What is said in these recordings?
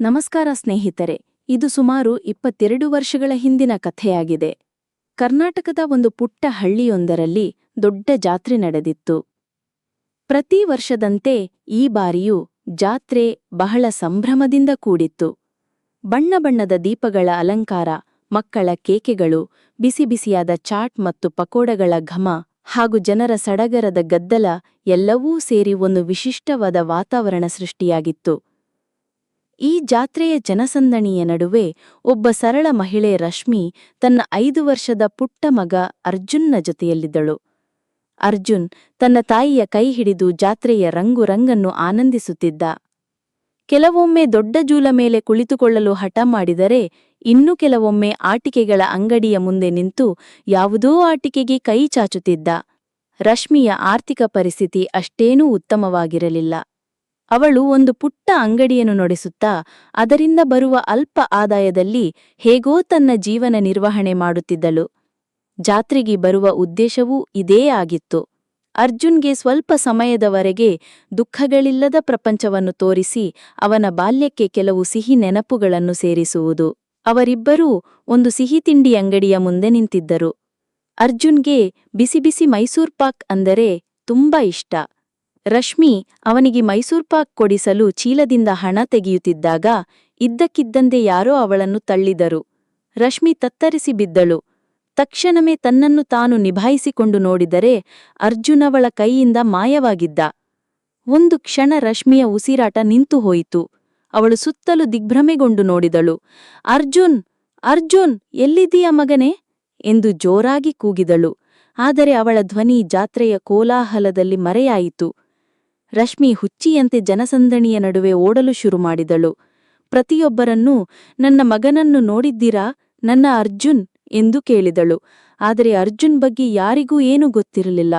ನಮಸ್ಕಾರ ಸ್ನೇಹಿತರೆ, ಇದು ಸುಮಾರು ಇಪ್ಪತ್ತೆರಡು ವರ್ಷಗಳ ಹಿಂದಿನ ಕಥೆಯಾಗಿದೆ. ಕರ್ನಾಟಕದ ಒಂದು ಪುಟ್ಟ ಹಳ್ಳಿಯೊಂದರಲ್ಲಿ ದೊಡ್ಡ ಜಾತ್ರೆ ನಡೆದಿತ್ತು. ಪ್ರತಿ ವರ್ಷದಂತೆ ಈ ಬಾರಿಯೂ ಜಾತ್ರೆ ಬಹಳ ಸಂಭ್ರಮದಿಂದ ಕೂಡಿತ್ತು. ಬಣ್ಣ ಬಣ್ಣದ ದೀಪಗಳ ಅಲಂಕಾರ, ಮಕ್ಕಳ ಕೇಕೆಗಳು, ಬಿಸಿ ಬಿಸಿಯಾದ ಚಾಟ್ ಮತ್ತು ಪಕೋಡಗಳ ಘಮ ಹಾಗೂ ಜನರ ಸಡಗರದ ಗದ್ದಲ ಎಲ್ಲವೂ ಸೇರಿ ಒಂದು ವಿಶಿಷ್ಟವಾದ ವಾತಾವರಣ ಸೃಷ್ಟಿಯಾಗಿತ್ತು. ಈ ಜಾತ್ರೆಯ ಜನಸಂದಣಿಯ ನಡುವೆ ಒಬ್ಬ ಸರಳ ಮಹಿಳೆ ರಶ್ಮಿ ತನ್ನ ಐದು ವರ್ಷದ ಪುಟ್ಟ ಮಗ ಅರ್ಜುನ್ನ ಜೊತೆಯಲ್ಲಿದ್ದಳು. ಅರ್ಜುನ್ ತನ್ನ ತಾಯಿಯ ಕೈ ಹಿಡಿದು ಜಾತ್ರೆಯ ರಂಗು ರಂಗನ್ನು ಆನಂದಿಸುತ್ತಿದ್ದ. ಕೆಲವೊಮ್ಮೆ ದೊಡ್ಡ ಜೂಲ ಮೇಲೆ ಕುಳಿತುಕೊಳ್ಳಲು ಹಠ ಮಾಡಿದರೆ ಇನ್ನು ಕೆಲವೊಮ್ಮೆ ಆಟಿಕೆಗಳ ಅಂಗಡಿಯ ಮುಂದೆ ನಿಂತು ಯಾವುದೋ ಆಟಿಕೆಗೆ ಕೈ ಚಾಚುತ್ತಿದ್ದ. ರಶ್ಮಿಯ ಆರ್ಥಿಕ ಪರಿಸ್ಥಿತಿ ಅಷ್ಟೇನೂ ಉತ್ತಮವಾಗಿರಲಿಲ್ಲ. ಅವಳು ಒಂದು ಪುಟ್ಟ ಅಂಗಡಿಯನ್ನು ನಡೆಸುತ್ತಾ, ಅದರಿಂದ ಬರುವ ಅಲ್ಪ ಆದಾಯದಲ್ಲಿ ಹೇಗೋ ತನ್ನ ಜೀವನ ನಿರ್ವಹಣೆ ಮಾಡುತ್ತಿದ್ದಳು. ಜಾತ್ರೆಗೆ ಬರುವ ಉದ್ದೇಶವೂ ಇದೇ ಆಗಿತ್ತು. ಅರ್ಜುನ್ಗೆ ಸ್ವಲ್ಪ ಸಮಯದವರೆಗೆ ದುಃಖಗಳಿಲ್ಲದ ಪ್ರಪಂಚವನ್ನು ತೋರಿಸಿ ಅವನ ಬಾಲ್ಯಕ್ಕೆ ಕೆಲವು ಸಿಹಿ ನೆನಪುಗಳನ್ನು ಸೇರಿಸುವುದು. ಅವರಿಬ್ಬರೂ ಒಂದು ಸಿಹಿ ತಿಂಡಿ ಅಂಗಡಿಯ ಮುಂದೆ ನಿಂತಿದ್ದರು. ಅರ್ಜುನ್ಗೆ ಬಿಸಿ ಬಿಸಿ ಮೈಸೂರ್ ಪಾಕ್ ಅಂದರೆ ತುಂಬಾ ಇಷ್ಟ. ರಶ್ಮಿ ಅವನಿಗೆ ಮೈಸೂರ್ ಪಾಕ್ ಕೊಡಿಸಲು ಚೀಲದಿಂದ ಹಣ ತೆಗೆಯುತ್ತಿದ್ದಾಗ ಇದ್ದಕ್ಕಿದ್ದಂತೆ ಯಾರೋ ಅವಳನ್ನು ತಳ್ಳಿದರು. ರಶ್ಮಿ ತತ್ತರಿಸಿ ಬಿದ್ದಳು. ತಕ್ಷಣವೇ ತನ್ನನ್ನು ತಾನು ನಿಭಾಯಿಸಿಕೊಂಡು ನೋಡಿದರೆ ಅರ್ಜುನವಳ ಕೈಯಿಂದ ಮಾಯವಾಗಿದ್ದ. ಒಂದು ಕ್ಷಣ ರಶ್ಮಿಯ ಉಸಿರಾಟ ನಿಂತು ಹೋಯಿತು. ಅವಳು ಸುತ್ತಲೂ ದಿಗ್ಭ್ರಮೆಗೊಂಡು ನೋಡಿದಳು. ಅರ್ಜುನ್! ಅರ್ಜುನ್! ಎಲ್ಲಿದ್ದೀಯ ಮಗನೇ? ಎಂದು ಜೋರಾಗಿ ಕೂಗಿದಳು. ಆದರೆ ಅವಳ ಧ್ವನಿ ಜಾತ್ರೆಯ ಕೋಲಾಹಲದಲ್ಲಿ ಮರೆಯಾಯಿತು. ರಶ್ಮಿ ಹುಚ್ಚಿಯಂತೆ ಜನಸಂದಣಿಯ ನಡುವೆ ಓಡಲು ಶುರು ಮಾಡಿದಳು. ಪ್ರತಿಯೊಬ್ಬರನ್ನೂ, ನನ್ನ ಮಗನನ್ನು ನೋಡಿದ್ದೀರಾ? ನನ್ನ ಅರ್ಜುನ್? ಎಂದು ಕೇಳಿದಳು. ಆದರೆ ಅರ್ಜುನ್ ಬಗ್ಗೆ ಯಾರಿಗೂ ಏನೂ ಗೊತ್ತಿರಲಿಲ್ಲ.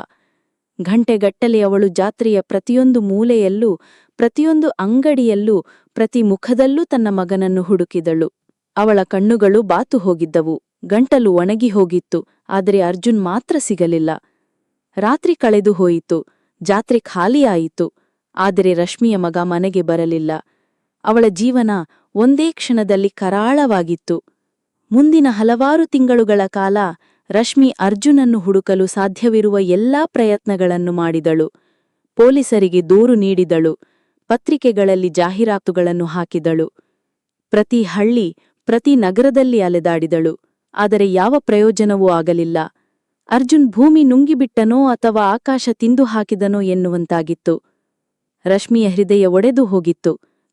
ಘಂಟೆಗಟ್ಟಲೆ ಅವಳು ಜಾತ್ರೆಯ ಪ್ರತಿಯೊಂದು ಮೂಲೆಯಲ್ಲೂ, ಪ್ರತಿಯೊಂದು ಅಂಗಡಿಯಲ್ಲೂ, ಪ್ರತಿ ಮುಖದಲ್ಲೂ ತನ್ನ ಮಗನನ್ನು ಹುಡುಕಿದಳು. ಅವಳ ಕಣ್ಣುಗಳು ಬಾತು ಹೋಗಿದ್ದವು. ಗಂಟಲು ಒಣಗಿ ಹೋಗಿತ್ತು. ಆದರೆ ಅರ್ಜುನ್ ಮಾತ್ರ ಸಿಗಲಿಲ್ಲ. ರಾತ್ರಿ ಕಳೆದು ಹೋಯಿತು. ಜಾತ್ರೆ ಖಾಲಿಯಾಯಿತು. ಆದರೆ ರಶ್ಮಿಯ ಮಗ ಮನೆಗೆ ಬರಲಿಲ್ಲ. ಅವಳ ಜೀವನ ಒಂದೇ ಕ್ಷಣದಲ್ಲಿ ಕರಾಳವಾಗಿತ್ತು. ಮುಂದಿನ ಹಲವಾರು ತಿಂಗಳುಗಳ ಕಾಲ ರಶ್ಮಿ ಅರ್ಜುನನ್ನು ಹುಡುಕಲು ಸಾಧ್ಯವಿರುವ ಎಲ್ಲಾ ಪ್ರಯತ್ನಗಳನ್ನು ಮಾಡಿದಳು. ಪೊಲೀಸರಿಗೆ ದೂರು ನೀಡಿದಳು. ಪತ್ರಿಕೆಗಳಲ್ಲಿ ಜಾಹೀರಾತುಗಳನ್ನು ಹಾಕಿದಳು. ಪ್ರತಿ ಹಳ್ಳಿ, ಪ್ರತಿ ನಗರದಲ್ಲಿ ಅಲೆದಾಡಿದಳು. ಆದರೆ ಯಾವ ಪ್ರಯೋಜನವೂ ಆಗಲಿಲ್ಲ. ಅರ್ಜುನ್ ಭೂಮಿ ನುಂಗಿಬಿಟ್ಟನೋ ಅಥವಾ ಆಕಾಶ ತಿಂದು ಹಾಕಿದನೋ ಎನ್ನುವಂತಾಗಿತ್ತು. ರಶ್ಮಿಯ ಹೃದಯ ಒಡೆದು ಹೋಗಿತ್ತು.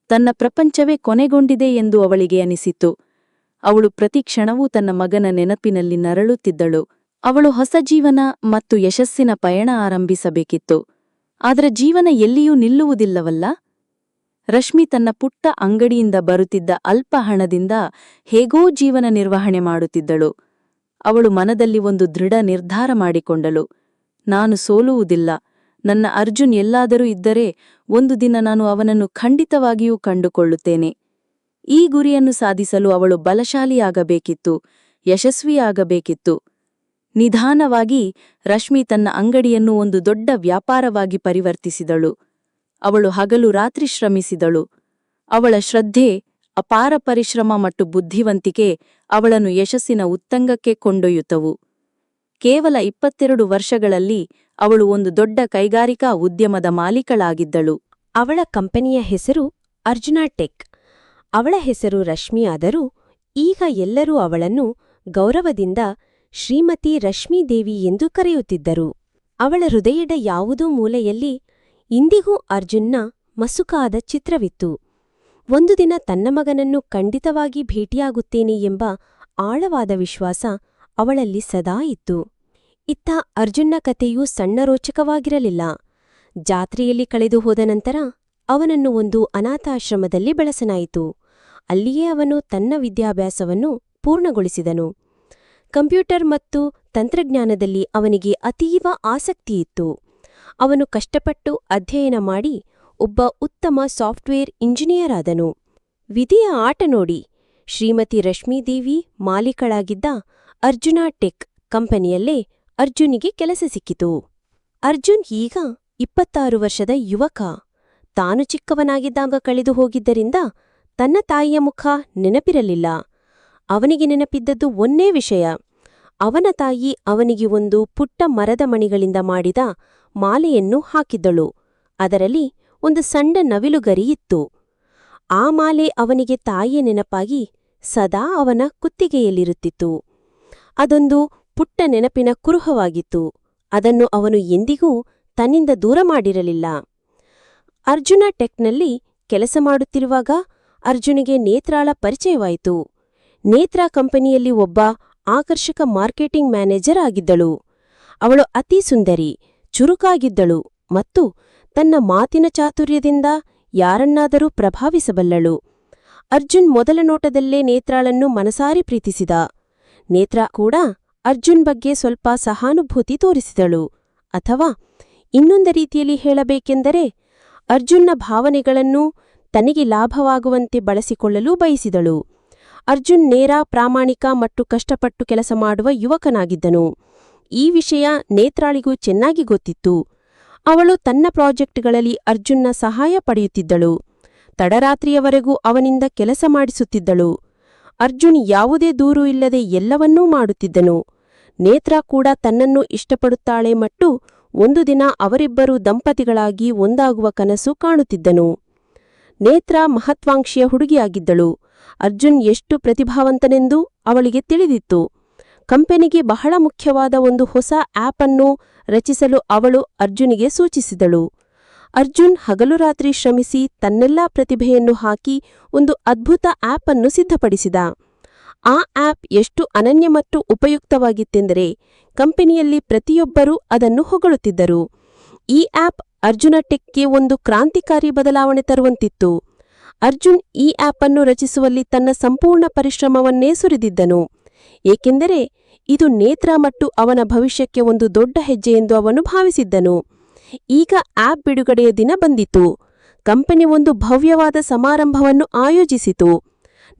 ತನ್ನ ಪ್ರಪಂಚವೇ ಕೊನೆಗೊಂಡಿದೆ ಎಂದು ಅವಳಿಗೆ ಅನಿಸಿತು ಅವಳು ಪ್ರತಿ ಕ್ಷಣವೂ ತನ್ನ ಮಗನ ನೆನಪಿನಲ್ಲಿ ನರಳುತ್ತಿದ್ದಳು. ಅವಳು ಹೊಸ ಜೀವನ ಮತ್ತು ಯಶಸ್ಸಿನ ಪಯಣ ಆರಂಭಿಸಬೇಕಿತ್ತು. ಆದರೆ ಜೀವನ ಎಲ್ಲಿಯೂ ನಿಲ್ಲುವುದಿಲ್ಲವಲ್ಲ? ರಶ್ಮಿ ತನ್ನ ಪುಟ್ಟ ಅಂಗಡಿಯಿಂದ ಬರುತ್ತಿದ್ದ ಅಲ್ಪ ಹಣದಿಂದ ಹೇಗೋ ಜೀವನ ನಿರ್ವಹಣೆ ಮಾಡುತ್ತಿದ್ದಳು. ಅವಳು ಮನದಲ್ಲಿ ಒಂದು ದೃಢ ನಿರ್ಧಾರ ಮಾಡಿಕೊಂಡಳು. ನಾನು ಸೋಲುವುದಿಲ್ಲ. ನನ್ನ ಅರ್ಜುನ್ ಎಲ್ಲಾದರೂ ಇದ್ದರೆ ಒಂದು ದಿನ ನಾನು ಅವನನ್ನು ಖಂಡಿತವಾಗಿಯೂ ಕಂಡುಕೊಳ್ಳುತ್ತೇನೆ. ಈ ಗುರಿಯನ್ನು ಸಾಧಿಸಲು ಅವಳು ಬಲಶಾಲಿಯಾಗಬೇಕಿತ್ತು, ಯಶಸ್ವಿಯಾಗಬೇಕಿತ್ತು. ನಿಧಾನವಾಗಿ ರಶ್ಮಿ ತನ್ನ ಅಂಗಡಿಯನ್ನು ಒಂದು ದೊಡ್ಡ ವ್ಯಾಪಾರವಾಗಿ ಪರಿವರ್ತಿಸಿದಳು. ಅವಳು ಹಗಲು ರಾತ್ರಿ ಶ್ರಮಿಸಿದಳು. ಅವಳ ಶ್ರದ್ಧೆ ಅಪಾರ ಪರಿಶ್ರಮ ಮತ್ತು ಬುದ್ಧಿವಂತಿಕೆ ಅವಳನ್ನು ಯಶಸ್ಸಿನ ಉತ್ತಂಗಕ್ಕೆ ಕೊಂಡೊಯ್ಯುತ್ತವು. ಕೇವಲ ಇಪ್ಪತ್ತೆರಡು ವರ್ಷಗಳಲ್ಲಿ ಅವಳು ಒಂದು ದೊಡ್ಡ ಕೈಗಾರಿಕಾ ಉದ್ಯಮದ ಮಾಲೀಕಳಾಗಿದ್ದಳು. ಅವಳ ಕಂಪನಿಯ ಹೆಸರು ಅರ್ಜುನ ಟೆಕ್. ಅವಳ ಹೆಸರು ರಶ್ಮಿಯಾದರೂ ಈಗ ಎಲ್ಲರೂ ಅವಳನ್ನು ಗೌರವದಿಂದ ಶ್ರೀಮತಿ ರಶ್ಮಿದೇವಿ ಎಂದು ಕರೆಯುತ್ತಿದ್ದರು. ಅವಳ ಹೃದಯದ ಯಾವುದೋ ಮೂಲೆಯಲ್ಲಿ ಇಂದಿಗೂ ಅರ್ಜುನ್ನ ಮಸುಕಾದ ಚಿತ್ರವಿತ್ತು. ಒಂದು ದಿನ ತನ್ನ ಮಗನನ್ನು ಖಂಡಿತವಾಗಿ ಭೇಟಿಯಾಗುತ್ತೇನೆ ಎಂಬ ಆಳವಾದ ವಿಶ್ವಾಸ ಅವಳಲ್ಲಿ ಸದಾ ಇತ್ತು. ಇತ್ತ ಅರ್ಜುನ್ನ ಕಥೆಯು ಸಣ್ಣ ರೋಚಕವಾಗಿರಲಿಲ್ಲ. ಜಾತ್ರೆಯಲ್ಲಿ ಕಳೆದು ಹೋದ ನಂತರ ಅವನನ್ನು ಒಂದು ಅನಾಥಾಶ್ರಮದಲ್ಲಿ ಬೆಳೆಸಲಾಯಿತು. ಅಲ್ಲಿಯೇ ಅವನು ತನ್ನ ವಿದ್ಯಾಭ್ಯಾಸವನ್ನು ಪೂರ್ಣಗೊಳಿಸಿದನು. ಕಂಪ್ಯೂಟರ್ ಮತ್ತು ತಂತ್ರಜ್ಞಾನದಲ್ಲಿ ಅವನಿಗೆ ಅತೀವ ಆಸಕ್ತಿಯಿತ್ತು. ಅವನು ಕಷ್ಟಪಟ್ಟು ಅಧ್ಯಯನ ಮಾಡಿ ಒಬ್ಬ ಉತ್ತಮ ಸಾಫ್ಟ್ವೇರ್ ಇಂಜಿನಿಯರ್ ಆದನು. ವಿಧಿಯ ಆಟ ನೋಡಿ ಶ್ರೀಮತಿ ರಶ್ಮಿದೇವಿ ಮಾಲೀಕಳಾಗಿದ್ದ ಅರ್ಜುನ ಟೆಕ್ ಕಂಪನಿಯಲ್ಲೇ ಅರ್ಜುನಿಗೆ ಕೆಲಸ ಸಿಕ್ಕಿತು. ಅರ್ಜುನ್ ಈಗ ಇಪ್ಪತ್ತಾರು ವರ್ಷದ ಯುವಕ. ತಾನು ಚಿಕ್ಕವನಾಗಿದ್ದಾಗ ಕಳೆದು ಹೋಗಿದ್ದರಿಂದ ತನ್ನ ತಾಯಿಯ ಮುಖ ನೆನಪಿರಲಿಲ್ಲ. ಅವನಿಗೆ ನೆನಪಿದ್ದದ್ದು ಒಂದೇ ವಿಷಯ. ಅವನ ತಾಯಿ ಅವನಿಗೆ ಒಂದು ಪುಟ್ಟ ಮರದ ಮಣಿಗಳಿಂದ ಮಾಡಿದ ಮಾಲೆಯನ್ನು ಹಾಕಿದ್ದಳು. ಅದರಲ್ಲಿ ಒಂದು ಸಣ್ಣ ನವಿಲುಗರಿಯಿತ್ತು ಆ ಮಾಲೆ ಅವನಿಗೆ ತಾಯಿಯ ನೆನಪಾಗಿ ಸದಾ ಅವನ ಕುತ್ತಿಗೆಯಲ್ಲಿರುತ್ತಿತ್ತು. ಅದೊಂದು ಪುಟ್ಟ ನೆನಪಿನ ಕುರುಹವಾಗಿತ್ತು. ಅದನ್ನು ಅವನು ಎಂದಿಗೂ ತನ್ನಿಂದ ದೂರ ಮಾಡಿರಲಿಲ್ಲ. ಅರ್ಜುನ ಟೆಕ್ನಲ್ಲಿ ಕೆಲಸ ಮಾಡುತ್ತಿರುವಾಗ ಅರ್ಜುನಿಗೆ ನೇತ್ರಾಳ ಪರಿಚಯವಾಯಿತು. ನೇತ್ರಾ ಕಂಪನಿಯಲ್ಲಿ ಒಬ್ಬ ಆಕರ್ಷಕ ಮಾರ್ಕೆಟಿಂಗ್ ಮ್ಯಾನೇಜರ್ ಆಗಿದ್ದಳು. ಅವಳು ಅತಿ ಸುಂದರಿ, ಚುರುಕಾಗಿದ್ದಳು ಮತ್ತು ತನ್ನ ಮಾತಿನ ಚಾತುರ್ಯದಿಂದ ಯಾರನ್ನಾದರೂ ಪ್ರಭಾವಿಸಬಲ್ಲಳು. ಅರ್ಜುನ್ ಮೊದಲ ನೋಟದಲ್ಲೇ ನೇತ್ರಾಳನ್ನು ಮನಸಾರಿ ಪ್ರೀತಿಸಿದ. ನೇತ್ರಾ ಕೂಡ ಅರ್ಜುನ್ ಬಗ್ಗೆ ಸ್ವಲ್ಪ ಸಹಾನುಭೂತಿ ತೋರಿಸಿದಳು. ಅಥವಾ ಇನ್ನೊಂದು ರೀತಿಯಲ್ಲಿ ಹೇಳಬೇಕೆಂದರೆ, ಅರ್ಜುನ್ನ ಭಾವನೆಗಳನ್ನು ತನಗೆ ಲಾಭವಾಗುವಂತೆ ಬಳಸಿಕೊಳ್ಳಲು ಬಯಸಿದಳು. ಅರ್ಜುನ್ ನೇರ, ಪ್ರಾಮಾಣಿಕ ಮತ್ತು ಕಷ್ಟಪಟ್ಟು ಕೆಲಸ ಮಾಡುವ ಯುವಕನಾಗಿದ್ದನು. ಈ ವಿಷಯ ನೇತ್ರಾಳಿಗೂ ಚೆನ್ನಾಗಿ ಗೊತ್ತಿತ್ತು. ಅವಳು ತನ್ನ ಪ್ರಾಜೆಕ್ಟ್ಗಳಲ್ಲಿ ಅರ್ಜುನ್ನ ಸಹಾಯ ಪಡೆಯುತ್ತಿದ್ದಳು. ತಡರಾತ್ರಿಯವರೆಗೂ ಅವನಿಂದ ಕೆಲಸ ಮಾಡಿಸುತ್ತಿದ್ದಳು. ಅರ್ಜುನ್ ಯಾವುದೇ ದೂರು ಇಲ್ಲದೆ ಎಲ್ಲವನ್ನೂ ಮಾಡುತ್ತಿದ್ದನು. ನೇತ್ರ ಕೂಡ ತನ್ನನ್ನು ಇಷ್ಟಪಡುತ್ತಾಳೆ ಮತ್ತು ಒಂದು ದಿನ ಅವರಿಬ್ಬರೂ ದಂಪತಿಗಳಾಗಿ ಒಂದಾಗುವ ಕನಸು ಕಾಣುತ್ತಿದ್ದನು. ನೇತ್ರ ಮಹತ್ವಾಂಕ್ಷೆಯ ಹುಡುಗಿಯಾಗಿದ್ದಳು. ಅರ್ಜುನ್ ಎಷ್ಟು ಪ್ರತಿಭಾವಂತನೆಂದು ಅವಳಿಗೆ ತಿಳಿದಿತ್ತು. ಕಂಪನಿಗೆ ಬಹಳ ಮುಖ್ಯವಾದ ಒಂದು ಹೊಸ ಆಪ್ ಅನ್ನು ರಚಿಸಲು ಅವಳು ಅರ್ಜುನಿಗೆ ಸೂಚಿಸಿದಳು. ಅರ್ಜುನ್ ಹಗಲು ರಾತ್ರಿ ಶ್ರಮಿಸಿ ತನ್ನೆಲ್ಲಾ ಪ್ರತಿಭೆಯನ್ನು ಹಾಕಿ ಒಂದು ಅದ್ಭುತ ಆಪ್ ಅನ್ನು ಸಿದ್ಧಪಡಿಸಿದ. ಆ ಆಪ್ ಎಷ್ಟು ಅನನ್ಯ ಮತ್ತು ಉಪಯುಕ್ತವಾಗಿತ್ತೆಂದರೆ ಕಂಪೆನಿಯಲ್ಲಿ ಪ್ರತಿಯೊಬ್ಬರೂ ಅದನ್ನು ಹೊಗಳುತ್ತಿದ್ದರು. ಈ ಆಪ್ ಅರ್ಜುನ ಟೆಕ್ಗೆ ಒಂದು ಕ್ರಾಂತಿಕಾರಿ ಬದಲಾವಣೆ ತರುವಂತಿತ್ತು. ಅರ್ಜುನ್ ಈ ಆಪ್ ಅನ್ನು ರಚಿಸುವಲ್ಲಿ ತನ್ನ ಸಂಪೂರ್ಣ ಪರಿಶ್ರಮವನ್ನೇ ಸುರಿದಿದ್ದನು. ಏಕೆಂದರೆ ಇದು ನೇತ್ರ ಮತ್ತು ಅವನ ಭವಿಷ್ಯಕ್ಕೆ ಒಂದು ದೊಡ್ಡ ಹೆಜ್ಜೆ ಎಂದು ಅವನು ಭಾವಿಸಿದ್ದನು. ಈಗ ಆಪ್ ಬಿಡುಗಡೆಯ ದಿನ ಬಂದಿತು. ಕಂಪನಿ ಒಂದು ಭವ್ಯವಾದ ಸಮಾರಂಭವನ್ನು ಆಯೋಜಿಸಿತು.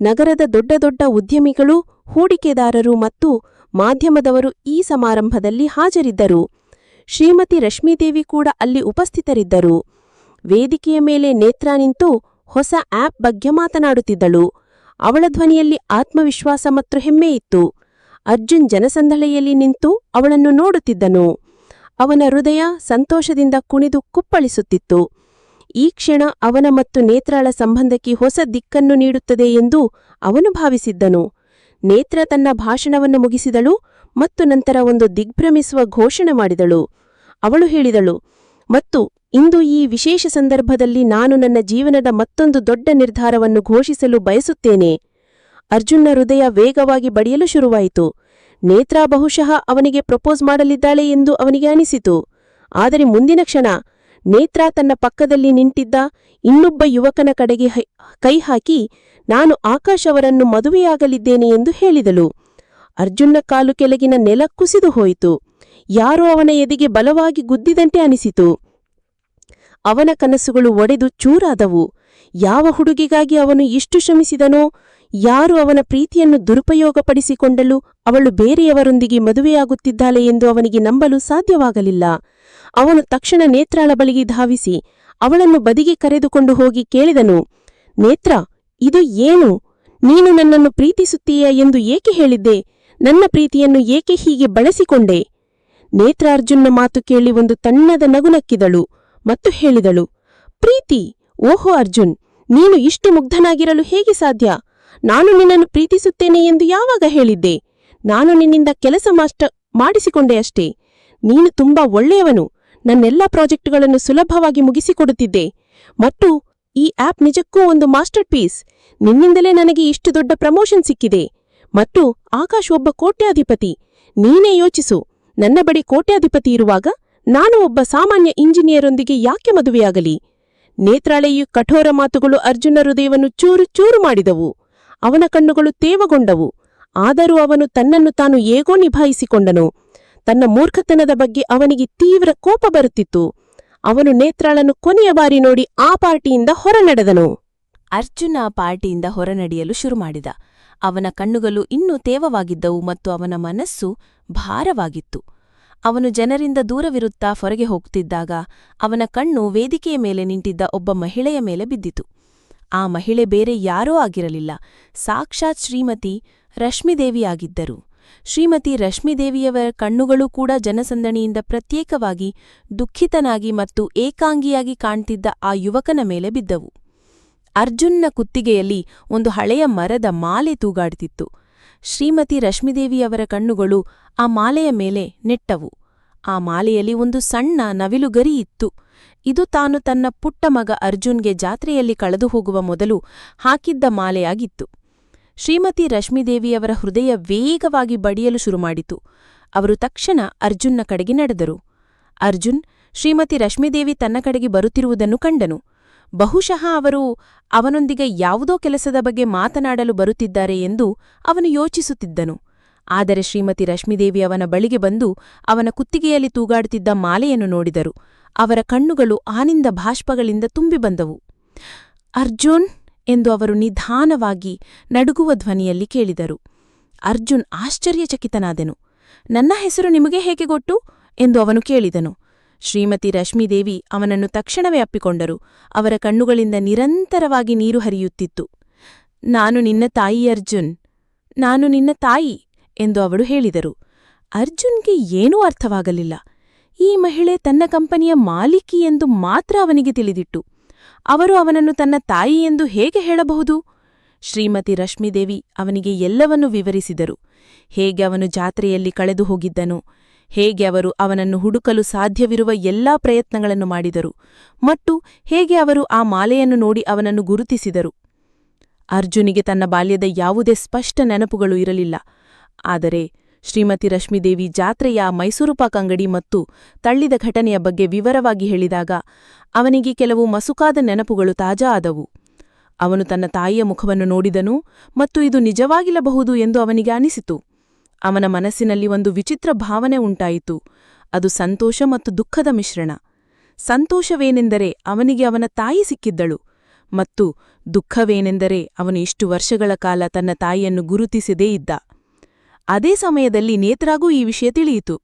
ನಗರದ ದೊಡ್ಡ ದೊಡ್ಡ ಉದ್ಯಮಿಗಳು, ಹೂಡಿಕೆದಾರರು ಮತ್ತು ಮಾಧ್ಯಮದವರು ಈ ಸಮಾರಂಭದಲ್ಲಿ ಹಾಜರಿದ್ದರು. ಶ್ರೀಮತಿ ರಶ್ಮಿದೇವಿ ಕೂಡ ಅಲ್ಲಿ ಉಪಸ್ಥಿತರಿದ್ದರು. ವೇದಿಕೆಯ ಮೇಲೆ ನೇತ್ರ ನಿಂತು ಹೊಸ ಆಪ್ ಬಗ್ಗೆ ಮಾತನಾಡುತ್ತಿದ್ದಳು. ಅವಳ ಧ್ವನಿಯಲ್ಲಿ ಆತ್ಮವಿಶ್ವಾಸ ಮತ್ತು ಹೆಮ್ಮೆಯಿತ್ತು ಅರ್ಜುನ್ ಜನಸಂದಳೆಯಲ್ಲಿ ನಿಂತು ಅವಳನ್ನು ನೋಡುತ್ತಿದ್ದನು. ಅವನ ಹೃದಯ ಸಂತೋಷದಿಂದ ಕುಣಿದು ಕುಪ್ಪಳಿಸುತ್ತಿತ್ತು. ಈ ಕ್ಷಣ ಅವನ ಮತ್ತು ನೇತ್ರಾಳ ಸಂಬಂಧಕ್ಕೆ ಹೊಸ ದಿಕ್ಕನ್ನು ನೀಡುತ್ತದೆ ಎಂದು ಅವನು ಭಾವಿಸಿದ್ದನು. ನೇತ್ರ ತನ್ನ ಭಾಷಣವನ್ನು ಮುಗಿಸಿದಳು ಮತ್ತು ನಂತರ ಒಂದು ದಿಗ್ಭ್ರಮಿಸುವ ಘೋಷಣೆ ಮಾಡಿದಳು. ಅವಳು ಹೇಳಿದಳು, ಮತ್ತು ಇಂದು ಈ ವಿಶೇಷ ಸಂದರ್ಭದಲ್ಲಿ ನಾನು ನನ್ನ ಜೀವನದ ಮತ್ತೊಂದು ದೊಡ್ಡ ನಿರ್ಧಾರವನ್ನು ಘೋಷಿಸಲು ಬಯಸುತ್ತೇನೆ. ಅರ್ಜುನ್ನ ಹೃದಯ ವೇಗವಾಗಿ ಬಡಿಯಲು ಶುರುವಾಯಿತು. ನೇತ್ರಾ ಬಹುಶಃ ಅವನಿಗೆ ಪ್ರಪೋಸ್ ಮಾಡಲಿದ್ದಾಳೆ ಎಂದು ಅವನಿಗೆ ಅನಿಸಿತು. ಆದರೆ ಮುಂದಿನ ಕ್ಷಣ ನೇತ್ರಾ ತನ್ನ ಪಕ್ಕದಲ್ಲಿ ನಿಂತಿದ್ದ ಇನ್ನೊಬ್ಬ ಯುವಕನ ಕಡೆಗೆ ಕೈ ಹಾಕಿ, ನಾನು ಆಕಾಶ್ ಅವರನ್ನು ಮದುವೆಯಾಗಲಿದ್ದೇನೆ ಎಂದು ಹೇಳಿದಳು. ಅರ್ಜುನ್ನ ಕಾಲು ಕೆಳಗಿನ ನೆಲ ಕುಸಿದು ಹೋಯಿತು. ಯಾರೋ ಅವನ ಎದೆಗೆ ಬಲವಾಗಿ ಗುದ್ದಿದಂತೆ ಅನಿಸಿತು. ಅವನ ಕನಸುಗಳು ಒಡೆದು ಚೂರಾದವು. ಯಾವ ಹುಡುಗಿಗಾಗಿ ಅವನು ಇಷ್ಟು ಶ್ರಮಿಸಿದನೋ ಯಾರು ಅವನ ಪ್ರೀತಿಯನ್ನು ದುರುಪಯೋಗಪಡಿಸಿಕೊಂಡಲು ಅವಳು ಬೇರೆಯವರೊಂದಿಗೆ ಮದುವೆಯಾಗುತ್ತಿದ್ದಾಳೆ ಎಂದು ಅವನಿಗೆ ನಂಬಲು ಸಾಧ್ಯವಾಗಲಿಲ್ಲ. ಅವನು ತಕ್ಷಣ ನೇತ್ರಾಳ ಬಳಿಗೆ ಧಾವಿಸಿ, ಅವಳನ್ನು ಬದಿಗೆ ಕರೆದುಕೊಂಡು ಹೋಗಿ ಕೇಳಿದನು, ನೇತ್ರ, ಇದು ಏನು? ನೀನು ನನ್ನನ್ನು ಪ್ರೀತಿಸುತ್ತೀಯ ಎಂದು ಏಕೆ ಹೇಳಿದ್ದೆ? ನನ್ನ ಪ್ರೀತಿಯನ್ನು ಏಕೆ ಹೀಗೆ ಬಳಸಿಕೊಂಡೆ? ನೇತ್ರಾರ್ಜುನ್ನ ಮಾತು ಕೇಳಿ ಒಂದು ತಣ್ಣದ ನಗುನಕ್ಕಿದಳು ಮತ್ತು ಹೇಳಿದಳು, ಪ್ರೀತಿ, ಓಹೋ ಅರ್ಜುನ್, ನೀನು ಇಷ್ಟು ಮುಗ್ಧನಾಗಿರಲು ಹೇಗೆ ಸಾಧ್ಯ? ನಾನು ನಿನ್ನನ್ನು ಪ್ರೀತಿಸುತ್ತೇನೆ ಎಂದು ಯಾವಾಗ ಹೇಳಿದ್ದೆ? ನಾನು ನಿನ್ನಿಂದ ಕೆಲಸ ಮಾಷ್ಟ, ಮಾಡಿಸಿಕೊಂಡೆ ಅಷ್ಟೇ. ನೀನು ತುಂಬಾ ಒಳ್ಳೆಯವನು. ನನ್ನೆಲ್ಲ ಪ್ರಾಜೆಕ್ಟ್ಗಳನ್ನು ಸುಲಭವಾಗಿ ಮುಗಿಸಿಕೊಡುತ್ತಿದ್ದೆ. ಮತ್ತು ಈ ಆಪ್ ನಿಜಕ್ಕೂ ಒಂದು ಮಾಸ್ಟರ್ ಪೀಸ್ ನಿನ್ನಿಂದಲೇ ನನಗೆ ಇಷ್ಟು ದೊಡ್ಡ ಪ್ರಮೋಷನ್ ಸಿಕ್ಕಿದೆ. ಮತ್ತು ಆಕಾಶ್ ಒಬ್ಬ ಕೋಟ್ಯಾಧಿಪತಿ. ನೀನೇ ಯೋಚಿಸು. ನನ್ನ ಬಳಿ ಕೋಟ್ಯಾಧಿಪತಿ ಇರುವಾಗ ನಾನು ಒಬ್ಬ ಸಾಮಾನ್ಯ ಇಂಜಿನಿಯರೊಂದಿಗೆ ಯಾಕೆ ಮದುವೆಯಾಗಲಿ? ನೇತ್ರಾಳೆಯು ಕಠೋರ ಮಾತುಗಳು ಅರ್ಜುನ ಹೃದಯವನ್ನು ಚೂರು ಚೂರು ಮಾಡಿದವು. ಅವನ ಕಣ್ಣುಗಳು ತೇವಗೊಂಡವು. ಆದರೂ ಅವನು ತನ್ನನ್ನು ತಾನು ಹೇಗೋ ನಿಭಾಯಿಸಿಕೊಂಡನು. ತನ್ನ ಮೂರ್ಖತನದ ಬಗ್ಗೆ ಅವನಿಗೆ ತೀವ್ರ ಕೋಪ ಬರುತ್ತಿತ್ತು. ಅವನು ನೇತ್ರಾಳನ್ನು ಕೊನೆಯ ಬಾರಿ ನೋಡಿ ಆ ಪಾರ್ಟಿಯಿಂದ ಹೊರನಡೆದನು. ಅರ್ಜುನ ಆ ಪಾರ್ಟಿಯಿಂದ ಹೊರನಡೆಯಲು ಶುರುಮಾಡಿದ. ಅವನ ಕಣ್ಣುಗಳು ಇನ್ನೂ ತೇವವಾಗಿದ್ದವು ಮತ್ತು ಅವನ ಮನಸ್ಸು ಭಾರವಾಗಿತ್ತು. ಅವನು ಜನರಿಂದ ದೂರವಿರುತ್ತಾ ಹೊರಗೆ ಹೋಗ್ತಿದ್ದಾಗ ಅವನ ಕಣ್ಣು ವೇದಿಕೆಯ ಮೇಲೆ ನಿಂತಿದ್ದ ಒಬ್ಬ ಮಹಿಳೆಯ ಮೇಲೆ ಬಿದ್ದಿತು. ಆ ಮಹಿಳೆ ಬೇರೆ ಯಾರೋ ಆಗಿರಲಿಲ್ಲ. ಸಾಕ್ಷಾತ್ ಶ್ರೀಮತಿ ರಶ್ಮಿದೇವಿಯಾಗಿದ್ದರು. ಶ್ರೀಮತಿ ರಶ್ಮಿದೇವಿಯವರ ಕಣ್ಣುಗಳು ಕೂಡ ಜನಸಂದಣಿಯಿಂದ ಪ್ರತ್ಯೇಕವಾಗಿ ದುಃಖಿತನಾಗಿ ಮತ್ತು ಏಕಾಂಗಿಯಾಗಿ ಕಾಣ್ತಿದ್ದ ಆ ಯುವಕನ ಮೇಲೆ ಬಿದ್ದವು. ಅರ್ಜುನ್ನ ಕುತ್ತಿಗೆಯಲ್ಲಿ ಒಂದು ಹಳೆಯ ಮರದ ಮಾಲೆ ತೂಗಾಡ್ತಿತ್ತು. ಶ್ರೀಮತಿ ರಶ್ಮಿದೇವಿಯವರ ಕಣ್ಣುಗಳು ಆ ಮಾಲೆಯ ಮೇಲೆ ನೆಟ್ಟವು. ಆ ಮಾಲೆಯಲ್ಲಿ ಒಂದು ಸಣ್ಣ ನವಿಲುಗರಿ ಇತ್ತು. ಇದು ತಾನು ತನ್ನ ಪುಟ್ಟ ಮಗ ಅರ್ಜುನ್ಗೆ ಜಾತ್ರೆಯಲ್ಲಿ ಕಳೆದು ಹೋಗುವ ಮೊದಲು ಹಾಕಿದ್ದ ಮಾಲೆಯಾಗಿತ್ತು. ಶ್ರೀಮತಿ ರಶ್ಮಿದೇವಿಯವರ ಹೃದಯ ವೇಗವಾಗಿ ಬಡಿಯಲು ಶುರುಮಾಡಿತು. ಅವರು ತಕ್ಷಣ ಅರ್ಜುನ್ನ ಕಡೆಗೆ ನಡೆದರು. ಅರ್ಜುನ್, ಶ್ರೀಮತಿ ರಶ್ಮಿದೇವಿ ತನ್ನ ಕಡೆಗೆ ಬರುತ್ತಿರುವುದನ್ನು ಕಂಡನು. ಬಹುಶಃ ಅವರು ಅವನೊಂದಿಗೆ ಯಾವುದೋ ಕೆಲಸದ ಬಗ್ಗೆ ಮಾತನಾಡಲು ಬರುತ್ತಿದ್ದಾರೆ ಎಂದು ಅವನು ಯೋಚಿಸುತ್ತಿದ್ದನು. ಆದರೆ ಶ್ರೀಮತಿ ರಶ್ಮಿದೇವಿ ಅವನ ಬಳಿಗೆ ಬಂದು ಅವನ ಕುತ್ತಿಗೆಯಲ್ಲಿ ತೂಗಾಡುತ್ತಿದ್ದ ಮಾಲೆಯನ್ನು ನೋಡಿದರು. ಅವರ ಕಣ್ಣುಗಳು ಆನಿಂದ ಭಾಷ್ಪಗಳಿಂದ ತುಂಬಿ ಬಂದವು. ಅರ್ಜುನ್ ಎಂದು ಅವರು ನಿಧಾನವಾಗಿ ನಡುಗುವ ಧ್ವನಿಯಲ್ಲಿ ಕೇಳಿದರು. ಅರ್ಜುನ್ ಆಶ್ಚರ್ಯಚಕಿತನಾದೆನು. ನನ್ನ ಹೆಸರು ನಿಮಗೆ ಹೇಗೆ ಗೊಟ್ಟು ಎಂದು ಅವನು ಕೇಳಿದನು. ಶ್ರೀಮತಿ ರಶ್ಮಿದೇವಿ ಅವನನ್ನು ತಕ್ಷಣವೇ ಅಪ್ಪಿಕೊಂಡರು. ಅವರ ಕಣ್ಣುಗಳಿಂದ ನಿರಂತರವಾಗಿ ನೀರು ಹರಿಯುತ್ತಿತ್ತು. ನಾನು ನಿನ್ನ ತಾಯಿ ಅರ್ಜುನ್. ನಾನು ನಿನ್ನ ತಾಯಿ. ಎಂದು ಅವಳು ಹೇಳಿದರು. ಅರ್ಜುನ್ಗೆ ಏನೂ ಅರ್ಥವಾಗಲಿಲ್ಲ. ಈ ಮಹಿಳೆ ತನ್ನ ಕಂಪನಿಯ ಮಾಲೀಕಿ ಎಂದು ಮಾತ್ರ ಅವನಿಗೆ ತಿಳಿದಿಟ್ಟು ಅವರು ಅವನನ್ನು ತನ್ನ ತಾಯಿ ಎಂದು ಹೇಗೆ ಹೇಳಬಹುದು? ಶ್ರೀಮತಿ ರಶ್ಮಿದೇವಿ ಅವನಿಗೆ ಎಲ್ಲವನ್ನೂ ವಿವರಿಸಿದರು. ಹೇಗೆ ಅವನು ಜಾತ್ರೆಯಲ್ಲಿ ಕಳೆದು ಹೋಗಿದ್ದನು? ಹೇಗೆ ಅವರು ಅವನನ್ನು ಹುಡುಕಲು ಸಾಧ್ಯವಿರುವ ಎಲ್ಲಾ ಪ್ರಯತ್ನಗಳನ್ನು ಮಾಡಿದರು? ಮತ್ತು ಹೇಗೆ ಅವರು ಆ ಮಾಲೆಯನ್ನು ನೋಡಿ ಅವನನ್ನು ಗುರುತಿಸಿದರು? ಅರ್ಜುನಿಗೆ ತನ್ನ ಬಾಲ್ಯದ ಯಾವುದೇ ಸ್ಪಷ್ಟ ನೆನಪುಗಳು ಇರಲಿಲ್ಲ. ಆದರೆ ಶ್ರೀಮತಿ ರಶ್ಮಿದೇವಿ ಜಾತ್ರೆಯ ಮೈಸೂರು ಪಾಕ್ ಅಂಗಡಿ ಮತ್ತು ತಳ್ಳಿದ ಘಟನೆಯ ಬಗ್ಗೆ ವಿವರವಾಗಿ ಹೇಳಿದಾಗ ಅವನಿಗೆ ಕೆಲವು ಮಸುಕಾದ ನೆನಪುಗಳು ತಾಜಾ ಆದವು. ಅವನು ತನ್ನ ತಾಯಿಯ ಮುಖವನ್ನು ನೋಡಿದನು ಮತ್ತು ಇದು ನಿಜವಾಗಿಲ್ಲಬಹುದು ಎಂದು ಅವನಿಗೆ ಅನಿಸಿತು. ಅವನ ಮನಸ್ಸಿನಲ್ಲಿ ಒಂದು ವಿಚಿತ್ರ ಭಾವನೆ ಉಂಟಾಯಿತು. ಅದು ಸಂತೋಷ ಮತ್ತು ದುಃಖದ ಮಿಶ್ರಣ. ಸಂತೋಷವೇನೆಂದರೆ ಅವನಿಗೆ ಅವನ ತಾಯಿ ಸಿಕ್ಕಿದ್ದಳು ಮತ್ತು ದುಃಖವೇನೆಂದರೆ ಅವನು ಇಷ್ಟು ವರ್ಷಗಳ ಕಾಲ ತನ್ನ ತಾಯಿಯನ್ನು ಗುರುತಿಸದೇ ಇದ್ದ. ಅದೇ ಸಮಯದಲ್ಲಿ ನೇತ್ರಾಗೂ ಈ ವಿಷಯ ತಿಳಿಯಿತು.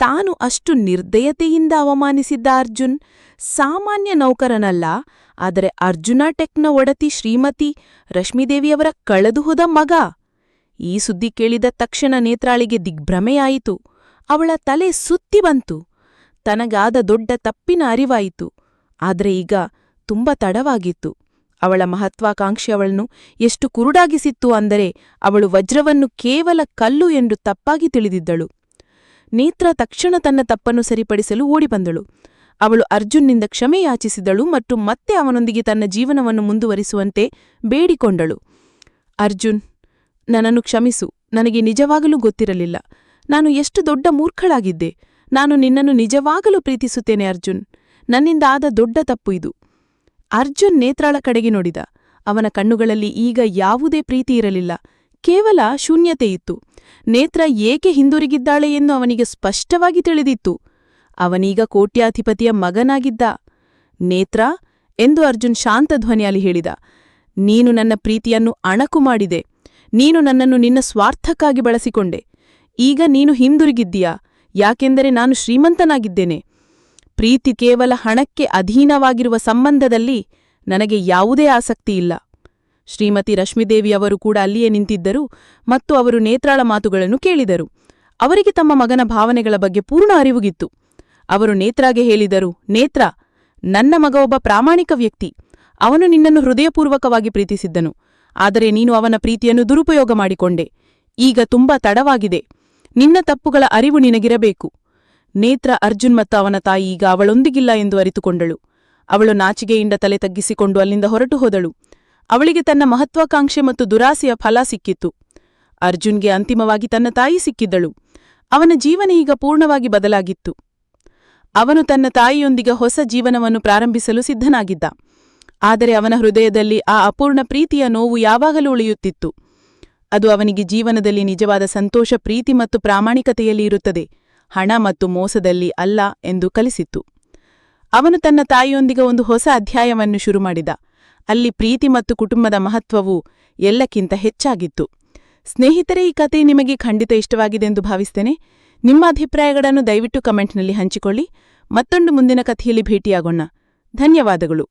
ತಾನು ಅಷ್ಟು ನಿರ್ದಯತೆಯಿಂದ ಅವಮಾನಿಸಿದ್ದ ಅರ್ಜುನ್ ಸಾಮಾನ್ಯ ನೌಕರನಲ್ಲ, ಆದರೆ ಅರ್ಜುನ ಟೆಕ್ನ ಒಡತಿ ಶ್ರೀಮತಿ ರಶ್ಮಿದೇವಿಯವರ ಕಳೆದುಹೋದ ಮಗ. ಈ ಸುದ್ದಿ ಕೇಳಿದ ತಕ್ಷಣ ನೇತ್ರಾಳಿಗೆ ದಿಗ್ಭ್ರಮೆಯಾಯಿತು. ಅವಳ ತಲೆ ಸುತ್ತಿ ಬಂತು. ತನಗಾದ ದೊಡ್ಡ ತಪ್ಪಿನ ಅರಿವಾಯಿತು. ಆದರೆ ಈಗ ತುಂಬ ತಡವಾಗಿತ್ತು. ಅವಳ ಮಹತ್ವಾಕಾಂಕ್ಷೆ ಅವಳನ್ನು ಎಷ್ಟು ಕುರುಡಾಗಿಸಿತ್ತು ಅಂದರೆ ಅವಳು ವಜ್ರವನ್ನು ಕೇವಲ ಕಲ್ಲು ಎಂದು ತಪ್ಪಾಗಿ ತಿಳಿದಿದ್ದಳು. ನೇತ್ರ ತಕ್ಷಣ ತನ್ನ ತಪ್ಪನ್ನು ಸರಿಪಡಿಸಲು ಓಡಿಬಂದಳು. ಅವಳು ಅರ್ಜುನ್ನಿಂದ ಕ್ಷಮೆ ಯಾಚಿಸಿದಳು ಮತ್ತು ಮತ್ತೆ ಅವನೊಂದಿಗೆ ತನ್ನ ಜೀವನವನ್ನು ಮುಂದುವರಿಸುವಂತೆ ಬೇಡಿಕೊಂಡಳು. ಅರ್ಜುನ್, ನನ್ನನ್ನು ಕ್ಷಮಿಸು. ನನಗೆ ನಿಜವಾಗಲೂ ಗೊತ್ತಿರಲಿಲ್ಲ. ನಾನು ಎಷ್ಟು ದೊಡ್ಡ ಮೂರ್ಖಳಾಗಿದ್ದೆ. ನಾನು ನಿನ್ನನ್ನು ನಿಜವಾಗಲೂ ಪ್ರೀತಿಸುತ್ತೇನೆ ಅರ್ಜುನ್. ನನ್ನಿಂದ ಆದ ದೊಡ್ಡ ತಪ್ಪು ಇದು. ಅರ್ಜುನ್ ನೇತ್ರಾಳ ಕಡೆಗೆ ನೋಡಿದ. ಅವನ ಕಣ್ಣುಗಳಲ್ಲಿ ಈಗ ಯಾವುದೇ ಪ್ರೀತಿ ಇರಲಿಲ್ಲ. ಕೇವಲ ಶೂನ್ಯತೆಯಿತ್ತು ನೇತ್ರ ಏಕೆ ಹಿಂದಿರುಗಿದ್ದಾಳೆ ಎಂದು ಅವನಿಗೆ ಸ್ಪಷ್ಟವಾಗಿ ತಿಳಿದಿತ್ತು. ಅವನೀಗ ಕೋಟ್ಯಾಧಿಪತಿಯ ಮಗನಾಗಿದ್ದ. ನೇತ್ರ, ಎಂದು ಅರ್ಜುನ್ ಶಾಂತ ಧ್ವನಿಯಲ್ಲಿ ಹೇಳಿದ. ನೀನು ನನ್ನ ಪ್ರೀತಿಯನ್ನು ಅಣಕು ಮಾಡಿದೆ. ನೀನು ನನ್ನನ್ನು ನಿನ್ನ ಸ್ವಾರ್ಥಕ್ಕಾಗಿ ಬಳಸಿಕೊಂಡೆ. ಈಗ ನೀನು ಹಿಂದುರುಗಿದ್ದೀಯಾ? ಯಾಕೆಂದರೆ ನಾನು ಶ್ರೀಮಂತನಾಗಿದ್ದೇನೆ. ಪ್ರೀತಿ ಕೇವಲ ಹಣಕ್ಕೆ ಅಧೀನವಾಗಿರುವ ಸಂಬಂಧದಲ್ಲಿ ನನಗೆ ಯಾವುದೇ ಆಸಕ್ತಿ ಇಲ್ಲ ಶ್ರೀಮತಿ ರಶ್ಮಿದೇವಿಯವರು ಕೂಡ ಅಲ್ಲಿಯೇ ನಿಂತಿದ್ದರು ಮತ್ತು ಅವರು ನೇತ್ರಾಳ ಮಾತುಗಳನ್ನು ಕೇಳಿದರು. ಅವರಿಗೆ ತಮ್ಮ ಮಗನ ಭಾವನೆಗಳ ಬಗ್ಗೆ ಪೂರ್ಣ ಅರಿವುಗಿತ್ತು. ಅವರು ನೇತ್ರಾಗೆ ಹೇಳಿದರು, ನೇತ್ರ, ನನ್ನ ಮಗ ಒಬ್ಬ ಪ್ರಾಮಾಣಿಕ ವ್ಯಕ್ತಿ. ಅವನು ನಿನ್ನನ್ನು ಹೃದಯಪೂರ್ವಕವಾಗಿ ಪ್ರೀತಿಸಿದ್ದನು. ಆದರೆ ನೀನು ಅವನ ಪ್ರೀತಿಯನ್ನು ದುರುಪಯೋಗ ಮಾಡಿಕೊಂಡೆ. ಈಗ ತುಂಬಾ ತಡವಾಗಿದೆ. ನಿನ್ನ ತಪ್ಪುಗಳ ಅರಿವು ನಿನಗಿರಬೇಕು. ನೇತ್ರ ಅರ್ಜುನ್ ಮತ್ತು ಅವನ ತಾಯಿ ಈಗ ಅವಳೊಂದಿಗಿಲ್ಲ ಎಂದು ಅರಿತುಕೊಂಡಳು. ಅವಳು ನಾಚಿಗೆಯಿಂದ ತಲೆ ತಗ್ಗಿಸಿಕೊಂಡು ಅಲ್ಲಿಂದ ಹೊರಟು ಹೋದಳು. ಅವಳಿಗೆ ತನ್ನ ಮಹತ್ವಾಕಾಂಕ್ಷೆ ಮತ್ತು ದುರಾಸೆಯ ಫಲ ಸಿಕ್ಕಿತ್ತು. ಅರ್ಜುನ್ಗೆ ಅಂತಿಮವಾಗಿ ತನ್ನ ತಾಯಿ ಸಿಕ್ಕಿದ್ದಳು. ಅವನ ಜೀವನ ಈಗ ಪೂರ್ಣವಾಗಿ ಬದಲಾಗಿತ್ತು. ಅವನು ತನ್ನ ತಾಯಿಯೊಂದಿಗೆ ಹೊಸ ಜೀವನವನ್ನು ಪ್ರಾರಂಭಿಸಲು ಸಿದ್ಧನಾಗಿದ್ದ. ಆದರೆ ಅವನ ಹೃದಯದಲ್ಲಿ ಆ ಅಪೂರ್ಣ ಪ್ರೀತಿಯ ನೋವು ಯಾವಾಗಲೂ ಉಳಿಯುತ್ತಿತ್ತು. ಅದು ಅವನಿಗೆ ಜೀವನದಲ್ಲಿ ನಿಜವಾದ ಸಂತೋಷ, ಪ್ರೀತಿ ಮತ್ತು ಪ್ರಾಮಾಣಿಕತೆಯಲ್ಲಿ ಇರುತ್ತದೆ. ಹಣ ಮತ್ತು ಮೋಸದಲ್ಲಿ ಅಲ್ಲ ಎಂದು ಕಲಿಸಿತ್ತು. ಅವನು ತನ್ನ ತಾಯಿಯೊಂದಿಗೆ ಒಂದು ಹೊಸ ಅಧ್ಯಾಯವನ್ನು ಶುರುಮಾಡಿದ ಅಲ್ಲಿ ಪ್ರೀತಿ ಮತ್ತು ಕುಟುಂಬದ ಮಹತ್ವವು ಎಲ್ಲಕ್ಕಿಂತ ಹೆಚ್ಚಾಗಿತ್ತು. ಸ್ನೇಹಿತರೆ, ಈ ಕತೆ ನಿಮಗೆ ಖಂಡಿತ ಇಷ್ಟವಾಗಿದೆ ಎಂದು ಭಾವಿಸ್ತೇನೆ. ನಿಮ್ಮ ಅಭಿಪ್ರಾಯಗಳನ್ನು ದಯವಿಟ್ಟು ಕಮೆಂಟ್ನಲ್ಲಿ ಹಂಚಿಕೊಳ್ಳಿ. ಮತ್ತೊಂದು ಮುಂದಿನ ಕಥೆಯಲ್ಲಿ ಭೇಟಿಯಾಗೋಣ. ಧನ್ಯವಾದಗಳು.